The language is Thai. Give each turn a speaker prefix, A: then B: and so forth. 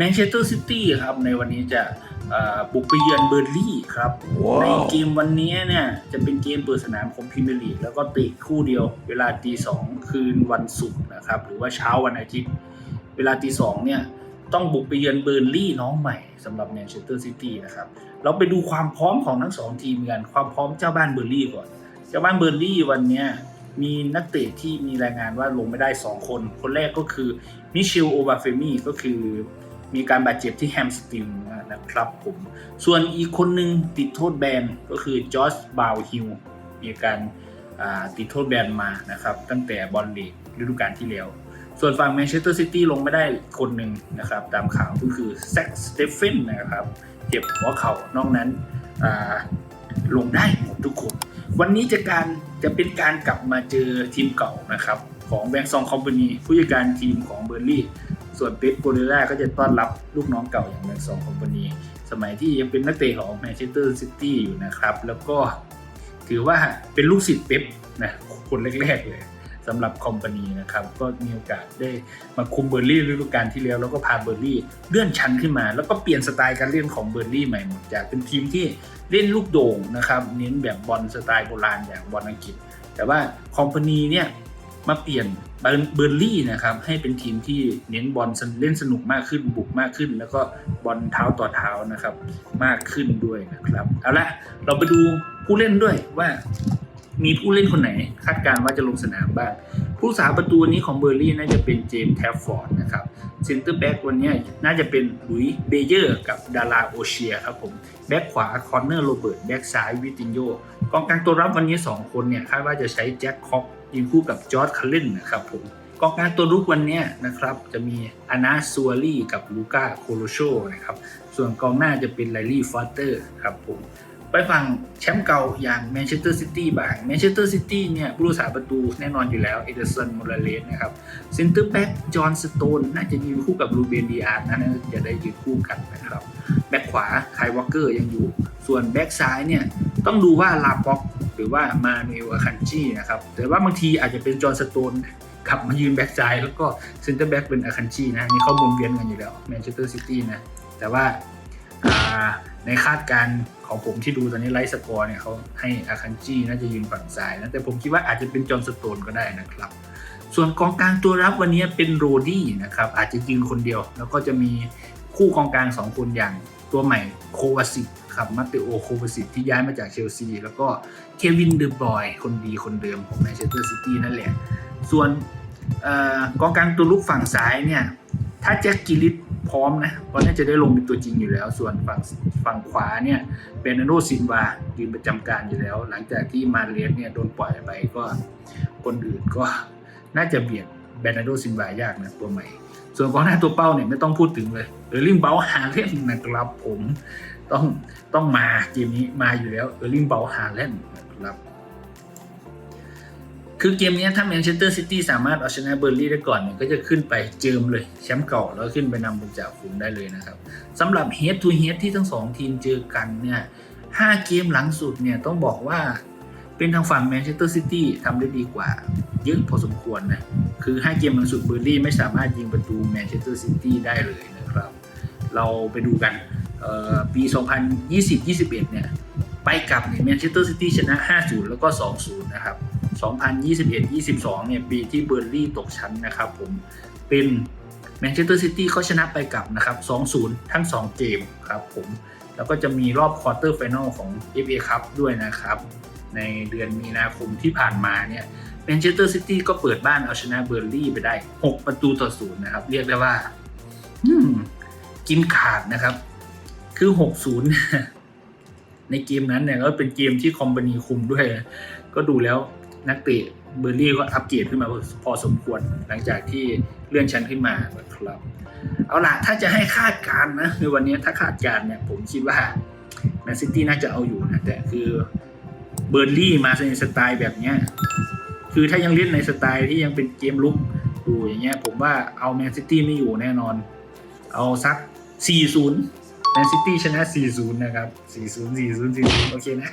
A: แมนเชสเตอร์ซิตี้ครับในวันนี้จะเอ่อบุกไปเยือนเบอร์ลี่ครับในเกมวันนี้เนี่ยจะเป็นเกมเปิดสนามของพรีเมียร์ลีกแล้วก็ติคู่เดียว เวลาตีสองคืนวันศุกร์นะครับ หรือว่าเช้าวันอาทิตย์ เวลาตีสองเนี่ยต้องบุกไปเยือนเบอร์ลี่น้องใหม่สำหรับแมนเชสเตอร์ซิตี้นะครับ เราไปดูความพร้อมของทั้งสองทีมกัน ความพร้อมเจ้าบ้านเบอร์ลี่ก่อน เจ้าบ้านเบอร์ลี่วันเนี้ยมีนักเตะที่มีรายงานว่าลงไม่ได้ 2 คน คนแรกก็คือมิเชลโอบาเฟมีก็คือ มีการบาดเจ็บที่แฮมสตริงนะครับผมส่วนอีกคนหนึ่งติดโทษแบนก็คือจอร์จบาวฮิลมีการติดโทษแบนมานะครับตั้งแต่บอลลีกฤดูกาลที่แล้ว ส่วนฝั่งแมนเชสเตอร์ซิตี้ลงไม่ได้คนหนึ่งนะครับตามข่าวก็คือแซ็กสเตฟเฟนนะครับเจ็บหัวเข่านอกนั้นลงได้หมดทุกคน วันนี้จะการจะเป็นการกลับมาเจอทีมเก่านะครับของแบงซองคอมพานีผู้จัดการทีมของเบอร์ลี่ ส่วนเป๊ปโกเดล่าก็จะต้อนรับลูกน้องเก่าอย่างแบงซองคอมพานีสมัยที่ยังเป็นนักเตะของแมนเชสเตอร์ซิตี้อยู่นะครับ แล้วก็ถือว่าเป็นลูกศิษย์เป๊ปนะคนแรกๆเลยสำหรับคอมพานีนะครับ ก็มีโอกาสได้มาคุมเบอร์ลี่ฤดูกาลที่แล้ว แล้วก็พาเบอร์ลี่เลื่อนชั้นขึ้นมา แล้วก็เปลี่ยนสไตล์การเล่นของเบอร์ลี่ใหม่หมดจากเป็นทีมที่เล่นลูกโด่งนะครับเน้นแบบบอลสไตล์โบราณอย่างบอลอังกฤษ แต่ว่าคอมพานีเนี่ยมาเปลี่ยน เบอร์ลี่นะครับให้เป็นทีมที่เน้นบอลเล่นสนุกมากขึ้นบุกมากขึ้น แล้วก็บอลเท้าต่อเท้านะครับ มากขึ้นด้วยนะครับเอาละเราไปดูผู้เล่นด้วยว่า มีผู้เล่นคนไหน คาดการณ์ว่าจะลงสนามบ้างผู้สาประตูนี้ของเบอร์ลี่น่าจะเป็นเจมส์แทฟฟอร์ดนะครับเซนเตอร์แบ็กวันนี้น่าจะเป็นลุยเบเยอร์กับดาราโอเชียครับผมแบ็กขวาคอนเนอร์โรเบิร์ตแบ็กซ้ายวิตินโยกองกลางตัวรับวันนี้ 2 คนเนี่ยคาดว่าจะใช้แจ็คคอก ยิงคู่กับจอร์ดคาร์เลนนะครับผมกองกลางตัวรุกวันนี้นะครับจะมีอานาซัวรี่กับลูก้าโคโลโชนะครับส่วนกองหน้าจะเป็นไลลี่ฟอสเตอร์ครับผมไปฝั่งแชมป์เก่าอย่างแมนเชสเตอร์ซิตี้บ้างแมนเชสเตอร์ซิตี้เนี่ยผู้รักษาประตูแน่นอนอยู่แล้ว เอเดอร์สันโมราเลสนะครับเซนเตอร์แบ็กจอห์นสโตนน่าจะยืนคู่กับลูเบนดีอาร์นะน่าจะได้ยืนคู่กันนะครับ แบ็กขวาไคลวอลเกอร์ยังอยู่ ส่วนแบ็กซ้ายเนี่ย ต้องดูว่าลาป็อกหรือว่ามาเนลอาคันจีนะครับ แต่ว่าบางทีอาจจะเป็นจอห์นสโตนขับมายืนแบ็กซ้ายแล้วก็เซนเตอร์แบ็กเป็นอาคันจีนะนี่เขาหมุนเวียนกันอยู่แล้วแมนเชสเตอร์ซิตี้นะ แต่ว่าในคาดการของผมที่ดูตอนนี้ไลท์สกอร์เนี่ยเขาให้อาคันจีน่าจะยืนฝั่งซ้ายนะ แต่ผมคิดว่าอาจจะเป็นจอห์นสโตนก็ได้นะครับ ส่วนกองกลางตัวรับวันนี้เป็นโรดี้นะครับ อาจจะยืนคนเดียว แล้วก็จะมีคู่กองกลางสองคนอย่างตัวใหม่โควาสิก ครับมาเตโอโควาสิกที่ย้ายมาจากเชลซี แล้วก็เควินเดอบอยคนดีคนเดิมของแมนเชสเตอร์ซิตี้นั่นแหละ ส่วนออกองกลางตัวลุกฝั่งซ้ายเนี่ย ถ้าแจ็คกิลิตพร้อมนะก็น่าจะได้ลงเป็นตัวจริงอยู่แล้ว ส่วนฝั่งฝั่งขวาเนี่ยเบรนาโดซินวายืนประจำการอยู่แล้ว หลังจากที่มาเลสเนี่ยโดนปล่อยไปก็คนอื่นก็น่าจะเบียดเบนาโดซินวายากนะตัวใหม่ ส่วนกองหน้าตัวเป้าเนี่ยไม่ต้องพูดถึงเลยเออร์ลิงเบลฮาเลนนะครับผม ต้องต้องมาเกมนี้มาอยู่แล้วเออร์ลิงเบลฮาเลนนะครับคือเกมนี้ถ้าแมนเชสเตอร์ซิตี้สามารถเอาชนะเบอร์ลี่ได้ก่อนเนี่ยก็จะขึ้นไปเจิมเลยแชมป์เก่าแล้วขึ้นไปนำบนจากฝูงได้เลยนะครับสำหรับ head to head ที่ทั้งสองทีมเจอกันเนี่ยห้าเกมหลังสุดเนี่ยต้องบอกว่าเป็นทางฝั่งแมนเชสเตอร์ซิตี้ทำได้ดีกว่าเยอะพอสมควรนะคือ5เกมหลังสุดเบอร์ลี่ไม่สามารถยิงประตูแมนเชสเตอร์ซิตี้ได้เลยนะครับ เราไปดูกัน ปี 2020-21 เนี่ย ไปกลับเนี่ยแมนเชสเตอร์ซิตี้ชนะ 5-0 แล้วก็ 2-0 นะครับ 2021-22 เนี่ย ปีที่เบอร์ลี่ตกชั้นนะครับผม เป็นแมนเชสเตอร์ซิตี้เขาชนะไปกลับนะครับ 2-0 ทั้ง 2 เกมครับผม แล้วก็จะมีรอบควอเตอร์ไฟแนลของ FA Cup ด้วยนะครับ ในเดือนมีนาคมที่ผ่านมาเนี่ยแมนเชสเตอร์ซิตี้ก็เปิดบ้านเอาชนะเบอร์ลี่ไปได้ 6 ประตูต่อศูนย์นะครับ เรียกได้ว่ากินขาดนะครับ คือ6-0ในเกมนั้นเนี่ยก็เป็นเกมที่คอมพานีคุมด้วย ก็ดูแล้วนักเตะเบอร์ลี่ก็อัปเกรดขึ้นมาพอสมควรหลังจากที่เลื่อนชั้นขึ้นมานะครับ เอาล่ะถ้าจะให้คาดการณ์นะในวันนี้ถ้าคาดการณ์เนี่ยผมคิดว่าแมนซิตี้น่าจะเอาอยู่นะแต่คือเบอร์ลี่มาในสไตล์แบบเนี้ยคือถ้ายังเล่นในสไตล์ที่ยังเป็นเกมลุกอยู่อย่างเงี้ยผมว่าเอาแมนซิตี้ไม่อยู่แน่นอน เอาสัก 4-0 แมนซิตี้ชนะ 4-0 นะครับ 4-0 4-0 4-0 โอเคนะ